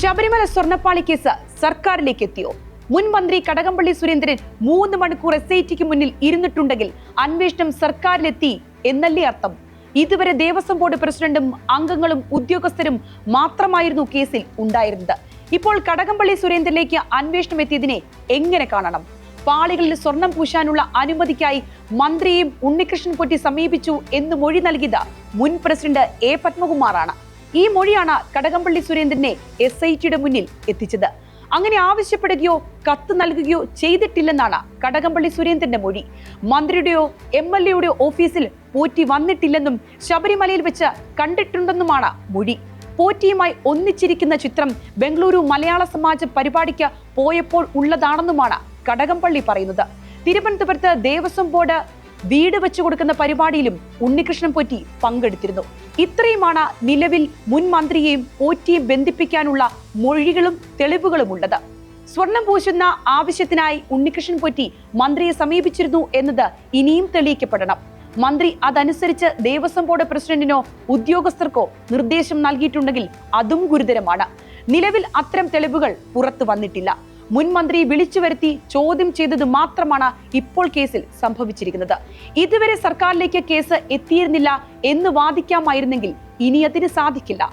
Sabarimala സ്വർണപ്പാളി case സർക്കാരിലേക്ക് എത്തിയോ മുൻ മന്ത്രി കടകംപള്ളി സുരേന്ദ്രൻ മൂന്ന് മണിക്കൂർ എസ് ഐ ടിക്ക് മുന്നിൽ ഇരുന്നിട്ടുണ്ടെങ്കിൽ അന്വേഷണം സർക്കാരിലെത്തി എന്നല്ലേ അർത്ഥം? ഇതുവരെ ദേവസ്വം ബോർഡ് പ്രസിഡന്റും അംഗങ്ങളും ഉദ്യോഗസ്ഥരും മാത്രമായിരുന്നു കേസിൽ ഉണ്ടായിരുന്നത്. ഇപ്പോൾ കടകംപള്ളി സുരേന്ദ്രനിലേക്ക് അന്വേഷണം എത്തിയതിനെ എങ്ങനെ കാണണം? പാളികളിൽ സ്വർണം പൂശാനുള്ള അനുമതിക്കായി മന്ത്രിയെയും ഉണ്ണികൃഷ്ണൻ പൊറ്റി സമീപിച്ചു എന്ന് മൊഴി നൽകിയത് മുൻ പ്രസിഡന്റ് എ പത്മകുമാറാണ്. ഈ മൊഴിയാണ് കടകംപള്ളി സുരേന്ദ്രനെ എസ് ഐ ടിയുടെ മുന്നിൽ എത്തിച്ചത്. അങ്ങനെ ആവശ്യപ്പെടുകയോ കത്ത് നൽകുകയോ ചെയ്തിട്ടില്ലെന്നാണ് കടകംപള്ളി സുരേന്ദ്രന്റെ മൊഴി. മന്ത്രിയുടെയോ എം എൽ എയുടെയോ ഓഫീസിൽ പോറ്റി വന്നിട്ടില്ലെന്നും ശബരിമലയിൽ വെച്ച് കണ്ടിട്ടുണ്ടെന്നുമാണ് മൊഴി. പോറ്റിയുമായി ഒന്നിച്ചിരിക്കുന്ന ചിത്രം ബംഗളൂരു മലയാള സമാജ പരിപാടിക്ക് പോയപ്പോൾ ഉള്ളതാണെന്നുമാണ് കടകംപള്ളി പറയുന്നത്. തിരുവനന്തപുരത്ത് ദേവസ്വം ബോർഡ് വീട് വെച്ചു കൊടുക്കുന്ന പരിപാടിയിലും ഉണ്ണികൃഷ്ണൻ പൊറ്റി പങ്കെടുത്തിരുന്നു. ഇത്രയുമാണ് നിലവിൽ മുൻ മന്ത്രിയെയും പോറ്റിയെയും ബന്ധിപ്പിക്കാനുള്ള മൊഴികളും തെളിവുകളും ഉള്ളത്. സ്വർണം പൂശുന്ന ആവശ്യത്തിനായി ഉണ്ണികൃഷ്ണൻ പൊറ്റി മന്ത്രിയെ സമീപിച്ചിരുന്നു എന്നത് ഇനിയും തെളിയിക്കപ്പെടണം. മന്ത്രി അതനുസരിച്ച് ദേവസ്വം ബോർഡ് പ്രസിഡന്റിനോ ഉദ്യോഗസ്ഥർക്കോ നിർദ്ദേശം നൽകിയിട്ടുണ്ടെങ്കിൽ അതും ഗുരുതരമാണ്. നിലവിൽ അത്തരം തെളിവുകൾ പുറത്തു വന്നിട്ടില്ല. മുൻ മന്ത്രി വിളിച്ചു വരുത്തി ചോദ്യം ചെയ്തത് മാത്രമാണ് ഇപ്പോൾ കേസിൽ സംഭവിച്ചിരിക്കുന്നത്. ഇതുവരെ സർക്കാരിലേക്ക് കേസ് എത്തിയിരുന്നില്ല എന്ന് വാദിക്കാമായിരുന്നെങ്കിൽ ഇനി അതിന് സാധിക്കില്ല.